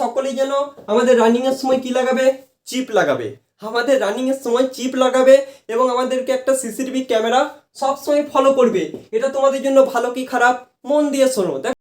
সকলেই যেন আমাদের রানিং এর সময় কি লাগাবে? চিপ লাগাবে। আমাদের রানিং এর সময় চিপ লাগাবে এবং আমাদেরকে একটা সিসিটিভি ক্যামেরা সব সময় ফলো করবে। এটা তোমাদের জন্য ভালো কি খারাপ? মন দিয়ে শোনো। দেখ।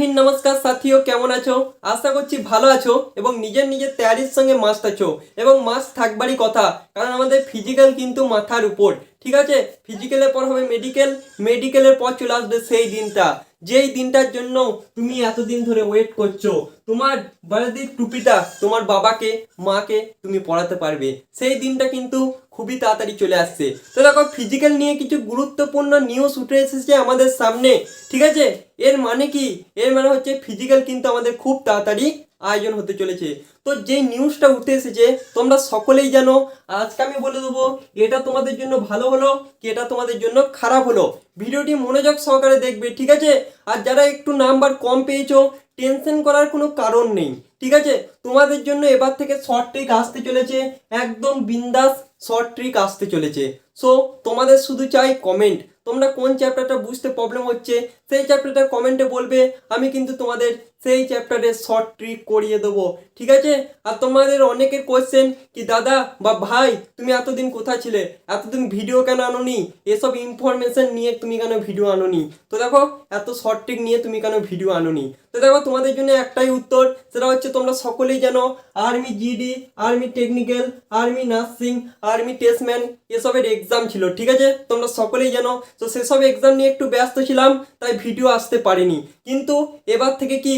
হিন্দ, নমস্কার সাথীও, কেমন আছো? আশা করছি ভালো আছো এবং নিজের নিজের তৈরির সঙ্গে মাস্ট আছো এবং মাস্ট থাকবারই কথা, কারণ আমাদের ফিজিক্যাল কিন্তু মাথার উপর। ঠিক আছে? ফিজিক্যালের পর হবে মেডিকেল মেডিকেলের পর চলে আসবে সেই দিনটা। যেই দিনটার জন্য তুমি এতদিন ধরে ওয়েট করছ তোমার বাড়ির টুপিটা তোমার বাবাকে, মাকে তুমি পড়াতে পারবে। সেই দিনটা কিন্তু খুবই তাড়াতাড়ি চলে আসছে। তো দেখো ফিজিক্যাল নিয়ে কিছু গুরুত্বপূর্ণ নিউজ উঠে এসেছে আমাদের সামনে, ঠিক আছে? এর মানে কি? এর মানে হচ্ছে ফিজিক্যাল কিন্তু আমাদের খুব তাড়াতাড়ি আয়োজন হতে চলেছে। তো যেই নিউজটা উঠে এসেছে, তোমরা সকলেই জানো, আজকে আমি বলে দেবো, এটা তোমাদের জন্য ভালো হলো কি এটা তোমাদের জন্য খারাপ হলো। ভিডিওটি মনোযোগ সহকারে দেখবে, ঠিক আছে? আর যারা একটু নাম্বার কম পেয়েছ টেনশন করার কোনো কারণ নেই। ঠিক আছে? তোমাদের জন্য এবার থেকে শর্ট ট্রিক আসতে চলেছে, একদম বিন্দাস শর্ট ট্রিক আসতে চলেছে। সো তোমাদের শুধু চাই কমেন্ট তোমরা কোন চ্যাপ্টারটা বুঝতে প্রবলেম হচ্ছে, সেই চ্যাপ্টারটা কমেন্টে বলবে, আমি কিন্তু তোমাদের সেই চ্যাপ্টারের শর্ট ট্রিক করিয়ে দেবো। ঠিক আছে? আর তোমাদের অনেকের কোয়েশ্চেন কি, দাদা বা ভাই, তুমি এতদিন কোথায় ছিলে? এতদিন ভিডিও কেন আনোনি? এসব ইনফরমেশন নিয়ে তুমি কেন ভিডিও আনোনি? তো দেখো, এত শর্ট ট্রিক নিয়ে তুমি কেন ভিডিও আনোনি? তো দেখো, তোমাদের জন্য একটাই উত্তর, সেটা হচ্ছে তোমরা সকলেই জানো army GD army technical army nursing army tradesman এসবের এক্সাম ছিল, ঠিক আছে? তোমরা সকলেই জানো। তো সেসব এক্সাম নিয়ে একটু ব্যস্ত ছিলাম, তাই ভিডিও আসতে পারিনি। কিন্তু এবার থেকে কি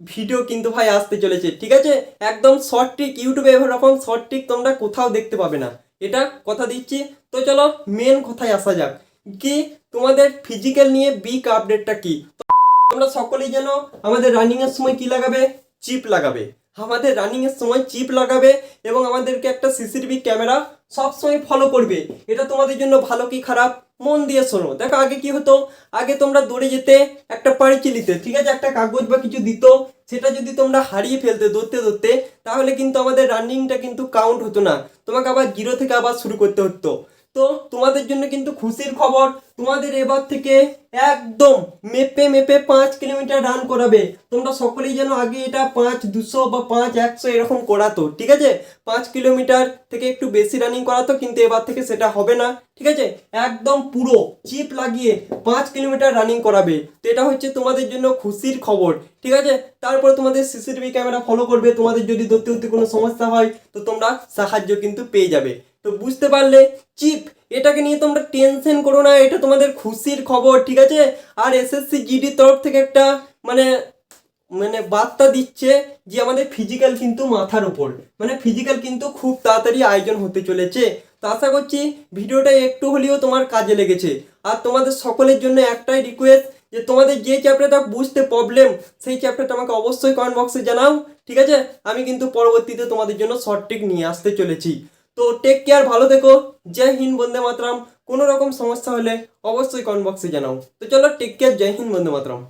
ভিডিও কিন্তু ভাই আসতে চলেছে, ঠিক আছে? একদম শর্ট ট্রিক ইউটিউবে এরকম শর্ট ট্রিক তোমরা কোথাও দেখতে পাবে না। এটা কথা দিচ্ছি। তো চলো মেন কথায় আসা যাক। কি তোমাদের ফিজিক্যাল নিয়ে বিগ আপডেটটা কি? তোমরা সকলেই যেন আমাদের রানিং এর সময় কি লাগাবে? চিপ লাগাবে। আমাদের রানিং এর সময় চিপ লাগাবে এবং আমাদেরকে একটা সিসিটিভি ক্যামেরা সব সময় ফলো করবে। এটা তোমাদের জন্য ভালো কি খারাপ? মন দিয়ে শোনো। দেখো আগে কি হতো? আগে তোমরা দৌড়ে যেতে একটা পারিচি নিতে। ঠিক আছে, একটা কাগজ বা কিছু দিত। সেটা যদি তোমরা হারিয়ে ফেলতে দৌড়তে দৌড়তে তাহলে কিন্তু আমাদের রানিংটা কিন্তু কাউন্ট হতো না। তোমাকে আবার জিরো থেকে আবার শুরু করতে হতো। তো তোমাদের জন্য কিন্তু খুশির খবর। তোমাদের এবার থেকে একদম মেপে মেপে পাঁচ কিলোমিটার রান করাবে। তোমরা সকলেই যেন আগে এটা পাঁচ, দুশো বা পাঁচ, একশো এরকম করাতো, ঠিক আছে? পাঁচ কিলোমিটার থেকে একটু বেশি রানিং করাতো, কিন্তু এবার থেকে সেটা হবে না, ঠিক আছে? একদম পুরো চিপ লাগিয়ে পাঁচ কিলোমিটার রানিং করাবে। তো এটা হচ্ছে তোমাদের জন্য খুশির খবর, ঠিক আছে? তারপর তোমাদের সিসিটিভি ক্যামেরা ফলো করবে। তোমাদের যদি ধরতে ধরতে কোনো সমস্যা হয়, তো তোমরা সাহায্য কিন্তু পেয়ে যাবে। তো বুঝতে পারলে চিপ এটাকে নিয়ে তোমরা টেনশন করো না, এটা তোমাদের খুশির খবর, ঠিক আছে? আর এসএসসি জিডির তরফ থেকে একটা মানে মানে বার্তা দিচ্ছে যে আমাদের ফিজিক্যাল কিন্তু মাথার উপর মানে ফিজিক্যাল কিন্তু খুব তাড়াতাড়ি আয়োজন হতে চলেছে। তো আশা করছি ভিডিওটা একটু হলেও তোমার কাজে লেগেছে। আর তোমাদের সকলের জন্য একটাই রিকোয়েস্ট যে তোমাদের যে চ্যাপ্টারটা বুঝতে প্রবলেম সেই চ্যাপ্টারটা আমাকে অবশ্যই কমেন্ট বক্সে জানাও, ঠিক আছে? আমি কিন্তু পরবর্তীতে তোমাদের জন্য শর্ট ট্রিক নিয়ে আসতে চলেছি। তো টেক কেয়ার ভালো থেকো। জয় হিন্দ, বন্দে মাতরম। কোনো রকম সমস্যা হলে অবশ্যই কমেন্ট বক্সে জানাও। তো চলো টেক কেয়ার জয় হিন্দ, বন্দে মাতরম।